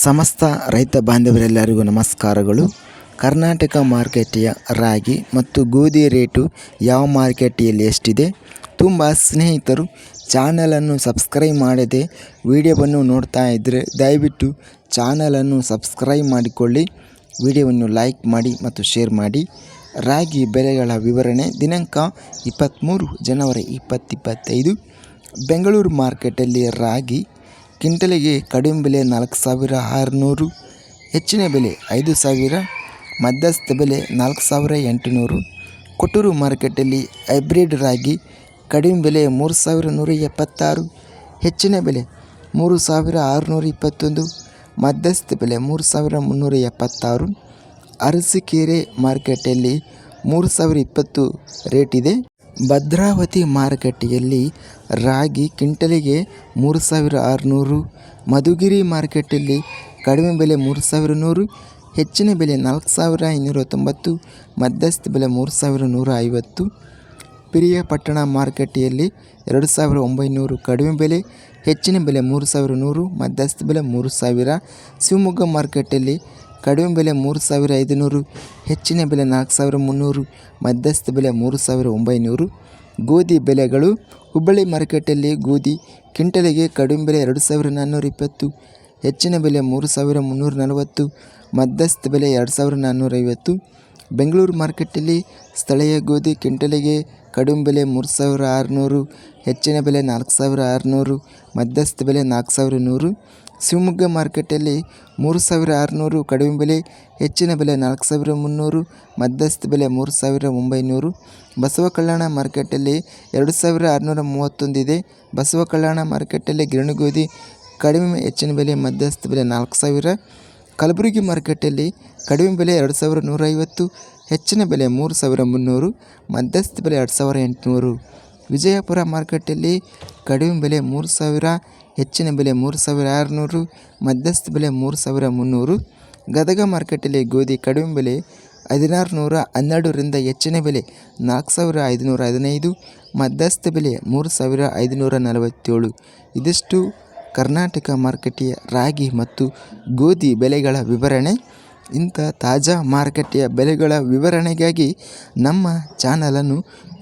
ಸಮಸ್ತ ರೈತ ಬಾಂಧವರೆಲ್ಲರಿಗೂ ನಮಸ್ಕಾರಗಳು. ಕರ್ನಾಟಕ ಮಾರ್ಕೆಟಿಯ ರಾಗಿ ಮತ್ತು ಗೋಧಿ ರೇಟು ಯಾವ ಮಾರ್ಕೆಟಿಯಲ್ಲಿ ಎಷ್ಟಿದೆ? ತುಂಬ ಸ್ನೇಹಿತರು ಚಾನಲನ್ನು ಸಬ್ಸ್ಕ್ರೈಬ್ ಮಾಡದೆ ವಿಡಿಯೋವನ್ನು ನೋಡ್ತಾ ಇದ್ದರೆ ದಯವಿಟ್ಟು ಚಾನಲನ್ನು ಸಬ್ಸ್ಕ್ರೈಬ್ ಮಾಡಿಕೊಳ್ಳಿ. ವಿಡಿಯೋವನ್ನು ಲೈಕ್ ಮಾಡಿ ಮತ್ತು ಶೇರ್ ಮಾಡಿ. ರಾಗಿ ಬೆಲೆಗಳ ವಿವರಣೆ, ದಿನಾಂಕ ಇಪ್ಪತ್ತ್ಮೂರು ಜನವರಿ ಇಪ್ಪತ್ತಿಪ್ಪತ್ತೈದು ಬೆಂಗಳೂರು ಮಾರ್ಕೆಟಲ್ಲಿ ರಾಗಿ ಕ್ವಿಂಟಲಿಗೆ ಕಡಿಮೆ ಬೆಲೆ ನಾಲ್ಕು ಸಾವಿರ ಆರುನೂರು, ಹೆಚ್ಚಿನ ಬೆಲೆ ಐದು ಸಾವಿರ, ಮಧ್ಯಸ್ಥ ಬೆಲೆ ನಾಲ್ಕು ಸಾವಿರ ಎಂಟುನೂರು. ಕೊಟ್ಟೂರು ಮಾರ್ಕೆಟಲ್ಲಿ ಹೈಬ್ರಿಡ್ ರಾಗಿ ಕಡಿಮೆ ಬೆಲೆ ಮೂರು ಸಾವಿರ ನೂರ ಎಪ್ಪತ್ತಾರು, ಹೆಚ್ಚಿನ ಬೆಲೆ ಮೂರು ಸಾವಿರ ಆರುನೂರ ಇಪ್ಪತ್ತೊಂದು, ಮಧ್ಯಸ್ಥ ಬೆಲೆ ಮೂರು ಸಾವಿರ ಮುನ್ನೂರ ಎಪ್ಪತ್ತಾರು. ಅರಸೀಕೆರೆ ಮಾರ್ಕೆಟಲ್ಲಿ ಮೂರು ಸಾವಿರ ಇಪ್ಪತ್ತು ರೇಟಿದೆ ಭದ್ರಾವತಿ ಮಾರುಕಟ್ಟೆಯಲ್ಲಿ ರಾಗಿ ಕ್ವಿಂಟಲಿಗೆ ಮೂರು ಸಾವಿರ ಆರುನೂರು, ಮಧುಗಿರಿ ಮಾರುಕಟ್ಟೆಯಲ್ಲಿ ಕಡಿಮೆ ಬೆಲೆ ಮೂರು ಸಾವಿರ ನೂರು, ಹೆಚ್ಚಿನ ಬೆಲೆ ನಾಲ್ಕು ಸಾವಿರ ಐನೂರ ತೊಂಬತ್ತು ಮಧ್ಯಸ್ಥ ಬೆಲೆ ಮೂರು ಸಾವಿರ ನೂರ ಐವತ್ತು ಪಿರಿಯಾಪಟ್ಟಣ ಮಾರುಕಟ್ಟೆಯಲ್ಲಿ ಎರಡು ಸಾವಿರ ಒಂಬೈನೂರು ಕಡಿಮೆ ಬೆಲೆ, ಹೆಚ್ಚಿನ ಬೆಲೆ ಮೂರು ಸಾವಿರ ನೂರು, ಮಧ್ಯಸ್ಥ ಬೆಲೆ ಮೂರು ಸಾವಿರ. ಶಿವಮೊಗ್ಗ ಮಾರ್ಕೆಟಲ್ಲಿ ಕಡಿಮೆ ಬೆಲೆ ಮೂರು ಸಾವಿರ ಐದುನೂರು, ಹೆಚ್ಚಿನ ಬೆಲೆ ನಾಲ್ಕು ಸಾವಿರ ಮುನ್ನೂರು, ಮಧ್ಯಸ್ಥ ಬೆಲೆ ಮೂರು ಸಾವಿರ ಒಂಬೈನೂರು. ಗೋಧಿ ಬೆಲೆಗಳು ಹುಬ್ಬಳ್ಳಿ ಮಾರ್ಕೆಟಲ್ಲಿ ಗೋಧಿ, ಕ್ವಿಂಟಲಿಗೆ ಕಡಿಮೆ ಬೆಲೆ ಎರಡು ಸಾವಿರ ನಾನ್ನೂರ ಇಪ್ಪತ್ತು, ಹೆಚ್ಚಿನ ಬೆಲೆ ಮೂರು ಸಾವಿರ ಮುನ್ನೂರ ನಲವತ್ತು, ಮಧ್ಯಸ್ಥ ಬೆಲೆ ಎರಡು ಸಾವಿರ ನಾನ್ನೂರೈವತ್ತು ಬೆಂಗಳೂರು ಮಾರ್ಕೆಟಲ್ಲಿ ಸ್ಥಳೀಯ ಗೋಧಿ, ಕ್ವಿಂಟಲಿಗೆ ಕಡಿಮೆ ಬೆಲೆ ಮೂರು ಸಾವಿರ ಆರುನೂರು, ಹೆಚ್ಚಿನ ಬೆಲೆ ನಾಲ್ಕು ಸಾವಿರ ಆರುನೂರು, ಮಧ್ಯಸ್ಥ ಬೆಲೆ ನಾಲ್ಕು ಸಾವಿರ ನೂರು. ಶಿವಮೊಗ್ಗ ಮಾರ್ಕೆಟಲ್ಲಿ ಮೂರು ಸಾವಿರ ಆರುನೂರು ಕಡಿಮೆ ಬೆಲೆ, ಹೆಚ್ಚಿನ ಬೆಲೆ ನಾಲ್ಕು ಸಾವಿರ ಮುನ್ನೂರು ಮಧ್ಯಸ್ಥ ಬೆಲೆ ಮೂರು ಸಾವಿರ ಒಂಬೈನೂರು. ಬಸವ ಕಲ್ಯಾಣ ಮಾರ್ಕೆಟಲ್ಲಿ ಎರಡು ಸಾವಿರ ಆರುನೂರ ಮೂವತ್ತೊಂದಿದೆ ಬಸವ ಕಲ್ಯಾಣ ಮಾರ್ಕೆಟಲ್ಲಿ ಗಿರಣಿ ಗೋಧಿ ಕಡಿಮೆ, ಹೆಚ್ಚಿನ ಬೆಲೆ ಮಧ್ಯಸ್ಥ ಬೆಲೆ ನಾಲ್ಕು ಸಾವಿರ. ಕಲಬುರಗಿ ಮಾರ್ಕೆಟಲ್ಲಿ ಕಡಿಮೆ ಬೆಲೆ ಎರಡು ಸಾವಿರ ನೂರೈವತ್ತು, ಹೆಚ್ಚಿನ ಬೆಲೆ ಮೂರು ಸಾವಿರ ಮುನ್ನೂರು ಮಧ್ಯಸ್ಥ ಬೆಲೆ ಎರಡು ಸಾವಿರ ಎಂಟುನೂರು. ವಿಜಯಪುರ ಮಾರ್ಕೆಟಲ್ಲಿ ಕಡಿಮೆ ಬೆಲೆ ಮೂರು ಸಾವಿರ, ಹೆಚ್ಚಿನ ಬೆಲೆ ಮೂರು ಸಾವಿರ ಆರುನೂರು, ಮಧ್ಯಸ್ಥ ಬೆಲೆ ಮೂರು ಸಾವಿರ ಮುನ್ನೂರು. ಗದಗ ಮಾರ್ಕೆಟಲ್ಲಿ ಗೋಧಿ ಕಡಿಮೆ ಬೆಲೆ ಹದಿನಾರು ನೂರ ಹನ್ನೆರಡರಿಂದ ಹೆಚ್ಚಿನ ಬೆಲೆ ನಾಲ್ಕು ಸಾವಿರ ಐದುನೂರ ಹದಿನೈದು, ಮಧ್ಯಸ್ಥ ಬೆಲೆ ಮೂರು ಸಾವಿರ ಐದುನೂರ ನಲವತ್ತೇಳು. ಇದಿಷ್ಟು ಕರ್ನಾಟಕ ಮಾರುಕಟ್ಟೆಯ ರಾಗಿ ಮತ್ತು ಗೋಧಿ ಬೆಲೆಗಳ ವಿವರಣೆ. ಇಂಥ ತಾಜಾ ಮಾರುಕಟ್ಟೆಯ ಬೆಲೆಗಳ ವಿವರಣೆಗಾಗಿ ನಮ್ಮ ಚಾನಲನ್ನು